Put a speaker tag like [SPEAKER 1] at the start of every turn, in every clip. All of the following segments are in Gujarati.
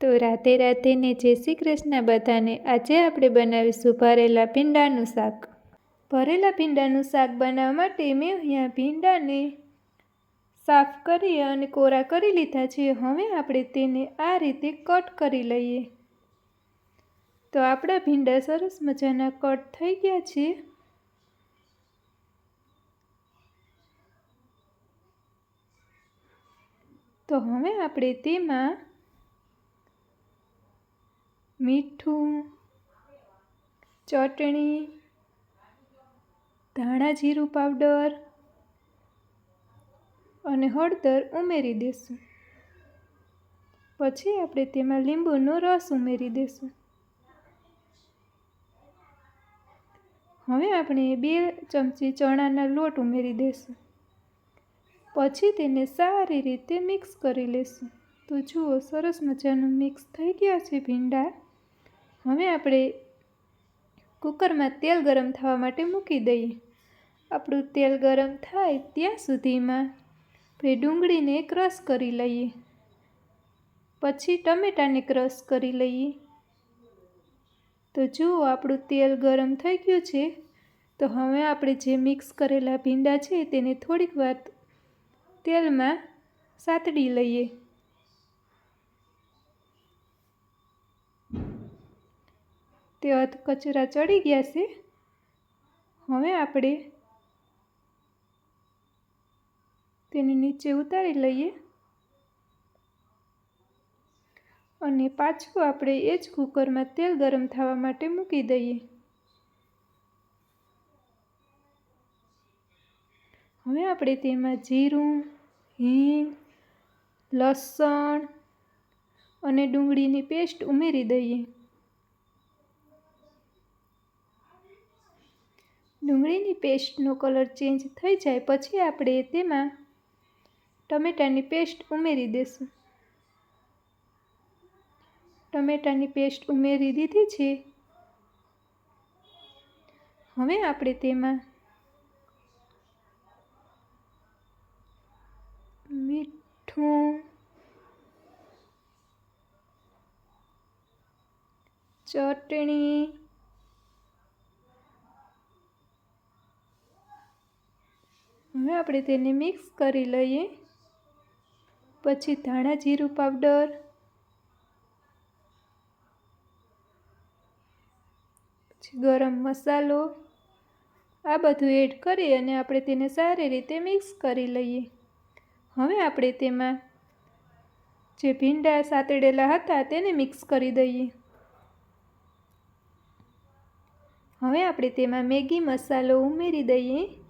[SPEAKER 1] તો રાધે રાધે ને જય શ્રી કૃષ્ણ બધાને. આજે આપણે બનાવીશું ભરેલા ભીંડાનું શાક. ભરેલા ભીંડાનું શાક બનાવવા માટે મેં અહીંયા ભીંડાને સાફ કરી અને કોરા કરી લીધા છે. હવે આપણે તેને આ રીતે કટ કરી લઈએ. તો આપણા ભીંડા સરસ મજાના કટ થઈ ગયા છે. તો હવે આપણે તેમાં મીઠું, ચટણી, ધાણા જીરું પાવડર અને હળદર ઉમેરી દેશું. પછી આપણે તેમાં લીંબુનો રસ ઉમેરી દઈશું હવે આપણે બે ચમચી ચણાના લોટ ઉમેરી દઈશું પછી તેને સારી રીતે મિક્સ કરી લઈશું તો જુઓ, સરસ મજાનું મિક્સ થઈ ગયા છે ભીંડા. હવે આપણે કુકરમાં તેલ ગરમ થવા માટે મૂકી દઈએ. આપણું તેલ ગરમ થાય ત્યાં સુધીમાં આપણે ડુંગળીને ક્રશ કરી લઈએ. પછી ટમેટાને ક્રશ કરી લઈએ. તો જુઓ આપણું તેલ ગરમ થઈ ગયું છે, તો હવે આપણે જે મિક્સ કરેલા ભીંડા છે, તેને થોડીક વાર તેલમાં સાતડી લઈએ. તે અધ કચરા ચડી ગયા છે. હવે આપણે તેને નીચે ઉતારી લઈએ. અને પાછું આપણે એ જ કુકરમાં તેલ ગરમ થવા માટે મૂકી દઈએ. હવે આપણે તેમાં જીરું, હિંગ, લસણ અને ડુંગળીની પેસ્ટ ઉમેરી દઈએ. ડુંગળીની પેસ્ટનો કલર ચેન્જ થઈ જાય પછી આપણે તેમાં ટમેટાની પેસ્ટ ઉમેરી દઈશું ટમેટાની પેસ્ટ ઉમેરી દીધી છે. હવે આપણે તેમાં મીઠું ચટણી હવે આપણે તેને મિક્સ કરી લઈએ. પછી ધાણા જીરું પાવડર પછી ગરમ મસાલો. આ બધું એડ કરી અને આપણે તેને સારી રીતે મિક્સ કરી લઈએ. હવે આપણે તેમાં જે ભીંડા સાતળેલા હતા તેને મિક્સ કરી દઈએ. હવે આપણે તેમાં મેગી મસાલો ઉમેરી દઈએ.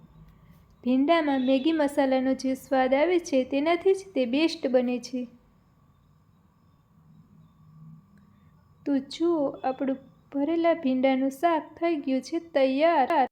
[SPEAKER 1] ભીંડામાં મેગી મસાલાનો જે સ્વાદ આવે છે, તેનાથી જ તે બેસ્ટ બને છે. તો જુઓ, આપણું ભરેલા ભીંડાનું શાક થઈ ગયું છે, તૈયાર.